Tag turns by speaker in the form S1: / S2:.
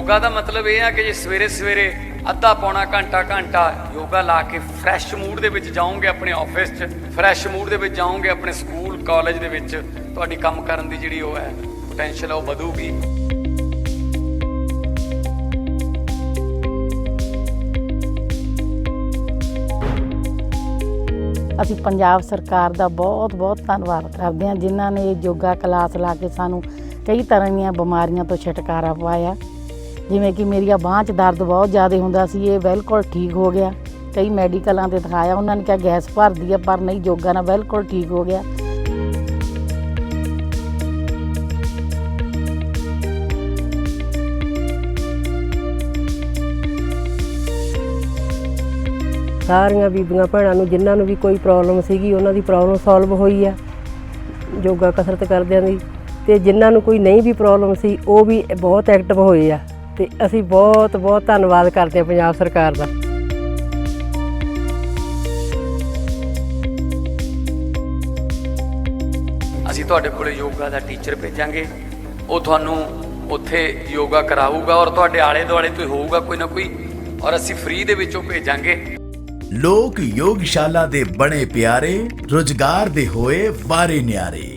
S1: ਯੋਗਾ ਦਾ ਮਤਲਬ ਇਹ ਆ ਕਿ ਜੇ ਸਵੇਰੇ ਸਵੇਰੇ ਅੱਧਾ ਪੌਣਾ ਘੰਟਾ ਘੰਟਾ ਯੋਗਾ ਲਾ ਕੇ ਫਰੈਸ਼ ਮੂਡ ਦੇ ਵਿੱਚ ਜਾਓਗੇ ਆਪਣੇ ਆਫਿਸ 'ਚ ਫਰੈਸ਼ ਮੂਡ ਦੇ ਵਿੱਚ ਜਾਓਗੇ ਆਪਣੇ ਸਕੂਲ ਕਾਲਜ ਦੇ ਵਿੱਚ, ਤੁਹਾਡੀ ਕੰਮ ਕਰਨ ਦੀ ਜਿਹੜੀ ਉਹ ਹੈ ਪੋਟੈਂਸ਼ੀਅਲ ਉਹ ਵਧੂਗੀ।
S2: ਅਸੀਂ ਪੰਜਾਬ ਸਰਕਾਰ ਦਾ ਬਹੁਤ ਬਹੁਤ ਧੰਨਵਾਦ ਕਰਦੇ ਹਾਂ, ਜਿਨ੍ਹਾਂ ਨੇ ਇਹ ਯੋਗਾ ਕਲਾਸ ਲਾ ਕੇ ਸਾਨੂੰ ਕਈ ਤਰ੍ਹਾਂ ਦੀਆਂ ਬਿਮਾਰੀਆਂ ਤੋਂ ਛੁਟਕਾਰਾ ਪਾਇਆ। ਜਿਵੇਂ ਕਿ ਮੇਰੀਆਂ ਬਾਂਹ 'ਚ ਦਰਦ ਬਹੁਤ ਜ਼ਿਆਦਾ ਹੁੰਦਾ ਸੀ, ਇਹ ਬਿਲਕੁਲ ਠੀਕ ਹੋ ਗਿਆ। ਕਈ ਮੈਡੀਕਲਾਂ ਤੇ ਦਿਖਾਇਆ, ਉਹਨਾਂ ਨੇ ਕਿਹਾ ਗੈਸ ਭਰਦੀ ਹੈ ਪਰ ਨਹੀਂ, ਯੋਗਾ ਨਾਲ ਬਿਲਕੁਲ ਠੀਕ ਹੋ ਗਿਆ।
S3: ਸਾਰੀਆਂ ਬੀਬੀਆਂ ਭੈਣਾਂ ਨੂੰ, ਜਿਨ੍ਹਾਂ ਨੂੰ ਵੀ ਕੋਈ ਪ੍ਰੋਬਲਮ ਸੀਗੀ, ਉਹਨਾਂ ਦੀ ਪ੍ਰੋਬਲਮ ਸੋਲਵ ਹੋਈ ਆ। ਯੋਗਾ ਕਸਰਤ ਕਰਦਿਆਂ ਦੀ। ਤੇ ਜਿਨ੍ਹਾਂ ਨੂੰ ਕੋਈ ਨਹੀਂ ਵੀ ਪ੍ਰੋਬਲਮ ਸੀ, ਉਹ ਵੀ ਬਹੁਤ ਐਕਟਿਵ ਹੋਏ ਆ। ਤੇ ਅਸੀਂ ਬਹੁਤ ਬਹੁਤ ਧੰਨਵਾਦ ਕਰਦੇ ਹਾਂ ਪੰਜਾਬ ਸਰਕਾਰ ਦਾ।
S1: ਅਸੀਂ ਤੁਹਾਡੇ ਕੋਲੇ ਯੋਗਾ ਦਾ ਟੀਚਰ ਭੇਜਾਂਗੇ। ਉਹ ਤੁਹਾਨੂੰ ਉੱਥੇ ਯੋਗਾ ਕਰਾਊਗਾ ਔਰ ਤੁਹਾਡੇ ਆਲੇ ਦੁਆਲੇ ਤੋਂ ਹੋਊਗਾ ਕੋਈ ਨਾ ਕੋਈ ਔਰ ਅਸੀਂ ਫ੍ਰੀ ਦੇ ਵਿੱਚੋਂ ਭੇਜਾਂਗੇ।
S4: ਲੋਕ ਯੋਗਸ਼ਾਲਾ ਦੇ ਬਣੇ ਪਿਆਰੇ ਰੁਜ਼ਗਾਰ ਦੇ ਹੋਏ ਵਾਰੇ ਨਿਆਰੇ।